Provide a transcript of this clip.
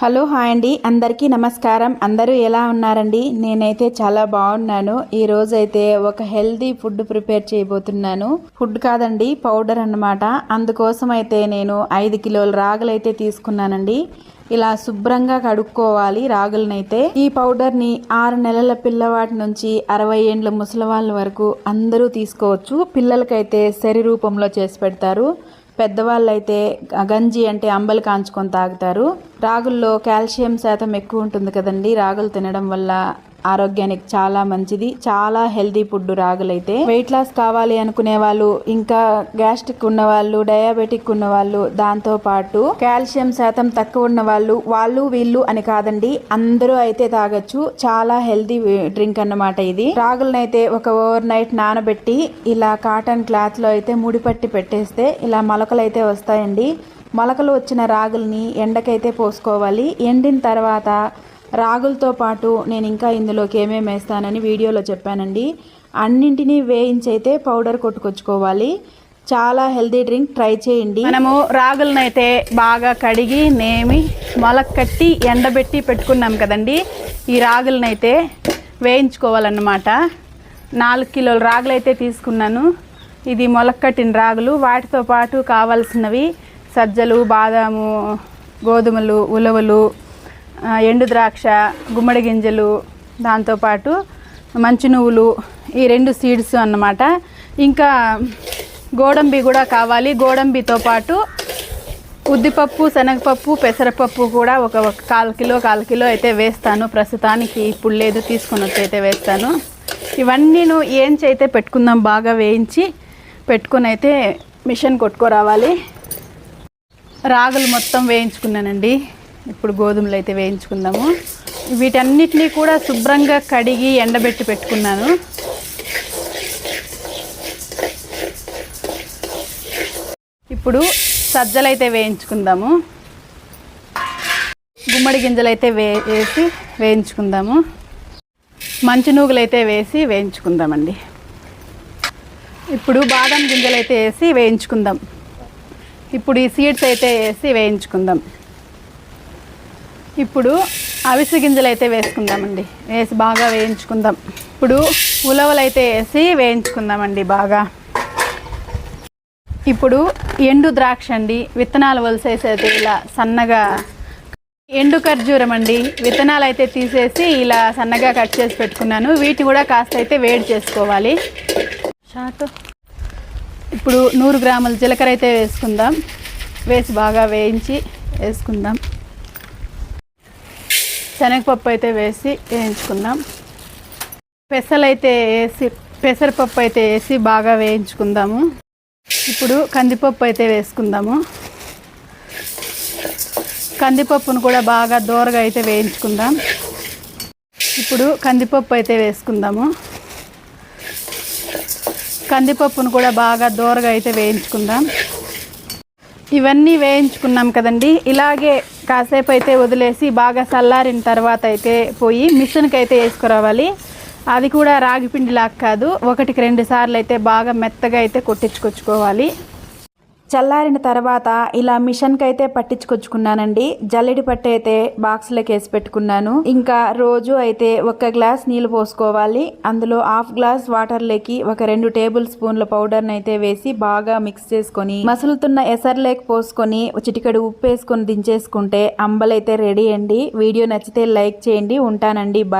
Hello hi అండి. అందరికీ నమస్కారం. అందరూ ఎలా ఉన్నారండి? నేనైతే చాలా బాగున్నాను. ఈ రోజైతే అయితే ఒక హెల్దీ ఫుడ్ ప్రిపేర్ చేయబోతున్నాను. ఫుడ్ కాదండి పౌడర్ అన్నమాట. అందుకోసం అయితే నేను ఐదు కిలోల రాగులు అయితే తీసుకున్నానండి. ఇలా శుభ్రంగా కడుక్కోవాలి రాగులనైతే. ఈ పౌడర్ని ఆరు నెలల పిల్లవాటి నుంచి అరవై ఏండ్ల ముసలి వాళ్ళ వరకు అందరూ తీసుకోవచ్చు. పిల్లలకైతే సరి రూపంలో చేసి పెడతారు. పెద్దవాళ్ళు అయితే గంజి అంటే అంబలి కాంచుకొని తాగుతారు. రాగుల్లో కాల్షియం శాతం ఎక్కువ ఉంటుంది కదండి. రాగులు తినడం వల్ల ఆరోగ్యానికి చాలా మంచిది. చాలా హెల్దీ ఫుడ్ రాగులైతే. వెయిట్ లాస్ కావాలి అనుకునే వాళ్ళు ఇంకా గ్యాస్ట్రిక్ ఉన్న వాళ్ళు డయాబెటిక్ ఉన్న వాళ్ళు దాంతో పాటు కాల్షియం శాతం తక్కువ ఉన్న వాళ్ళు వాళ్ళు వీళ్ళు అని కాదండి అందరూ అయితే తాగొచ్చు. చాలా హెల్దీ డ్రింక్ అన్నమాట ఇది. రాగులనైతే ఒక ఓవర్ నైట్ నానబెట్టి ఇలా కాటన్ క్లాత్లో అయితే ముడిపట్టి పెట్టేస్తే ఇలా మొలకలు అయితే వస్తాయండి. మొలకలు వచ్చిన రాగుల్ని ఎండకైతే పోసుకోవాలి. ఎండిన తర్వాత రాగులతో పాటు నేను ఇంకా ఇందులోకి ఏమేమి వేస్తానని వీడియోలో చెప్పానండి. అన్నింటినీ వేయించైతే పౌడర్ కొట్టుకొచ్చుకోవాలి. చాలా హెల్దీ డ్రింక్ ట్రై చేయండి. మనము రాగులనైతే బాగా కడిగి నేమి మొలకట్టి ఎండబెట్టి పెట్టుకున్నాం కదండి. ఈ రాగులనైతే వేయించుకోవాలన్నమాట. నాలుగు కిలోల రాగులు అయితే తీసుకున్నాను. ఇది మొలకట్టిన రాగులు. వాటితో పాటు కావాల్సినవి సజ్జలు బాదాము గోధుమలు ఉలవలు ఎండు ద్రాక్ష గుమ్మడి గింజలు దాంతోపాటు మంచి నువ్వులు ఈ రెండు సీడ్స్ అన్నమాట. ఇంకా గోడంబి కూడా కావాలి. గోడంబితో పాటు ఉద్దిపప్పు శనగపప్పు పెసరపప్పు కూడా ఒక కాల్ కిలో కాల్ కిలో అయితే వేస్తాను. ప్రస్తుతానికి ఇప్పుడు లేదు తీసుకొని వచ్చి అయితే వేస్తాను. ఇవన్నీ ఏం అయితే పెట్టుకుందాం బాగా వేయించి పెట్టుకుని అయితే మిషన్ కొట్టుకోరావాలి. రాగులు మొత్తం వేయించుకున్నానండి. ఇప్పుడు గోధుమలు అయితే వేయించుకుందాము. వీటన్నిటినీ కూడా శుభ్రంగా కడిగి ఎండబెట్టి పెట్టుకున్నాను. ఇప్పుడు సజ్జలు అయితే వేయించుకుందాము. గుమ్మడి గింజలు అయితే వే వేసి వేయించుకుందాము. మంచి నూగులు అయితే వేసి వేయించుకుందామండి. ఇప్పుడు బాదం గింజలు అయితే వేసి వేయించుకుందాం. ఇప్పుడు ఈ సీడ్స్ అయితే వేసి వేయించుకుందాం. ఇప్పుడు అవిసె గింజలు అయితే వేసుకుందామండి. వేసి బాగా వేయించుకుందాం. ఇప్పుడు ఉలవలు అయితే వేసి వేయించుకుందామండి బాగా. ఇప్పుడు ఎండు ద్రాక్ష అండి. విత్తనాలు వలసేసేది అయితే ఇలా సన్నగా ఎండు ఖర్జూరం అండి. విత్తనాలు అయితే తీసేసి ఇలా సన్నగా కట్ చేసి పెట్టుకున్నాను. వీటిని కూడా కాస్త అయితే వేడి చేసుకోవాలి. షాటు. ఇప్పుడు నూరు గ్రాముల జీలకర్ర అయితే వేసుకుందాం. వేసి బాగా వేయించి వేసుకుందాం. శనగపప్పు అయితే వేసి వేయించుకుందాం. పెసలైతే వేసి పెసరపప్పు అయితే వేసి బాగా వేయించుకుందాము. ఇప్పుడు కందిపప్పు అయితే వేసుకుందాము. కందిపప్పును కూడా బాగా దోరగా అయితే వేయించుకుందాం. ఇప్పుడు కందిపప్పు అయితే వేసుకుందాము. కందిపప్పును కూడా బాగా దోరగా అయితే వేయించుకుందాం. ఇవన్నీ వేయించుకున్నాం కదండి. ఇలాగే కాసేపు అయితే వదిలేసి బాగా చల్లారిన తర్వాత అయితే పోయి మిషన్కి అయితే వేసుకురావాలి. అది కూడా రాగి పిండి లాగా కాదు. ఒకటికి రెండు సార్లు అయితే బాగా మెత్తగా అయితే కొట్టించుకొచ్చుకోవాలి. చల్లారిన తర్వాత ఇలా మిషన్కి అయితే పట్టించుకొచ్చుకున్నానండి. జల్లెడి పట్టు అయితే బాక్స్లోకి వేసి పెట్టుకున్నాను. ఇంకా రోజు అయితే ఒక గ్లాస్ నీళ్ళు పోసుకోవాలి. అందులో హాఫ్ గ్లాస్ వాటర్లోకి ఒక రెండు టేబుల్ స్పూన్ల పౌడర్ని అయితే వేసి బాగా మిక్స్ చేసుకొని మసులుతున్న ఎసర్లేకి పోసుకొని చిటికడు ఉప్పు వేసుకొని దించేసుకుంటే అంబలైతే రెడీ అండి. వీడియో నచ్చితే లైక్ చేయండి. ఉంటానండి. బాయ్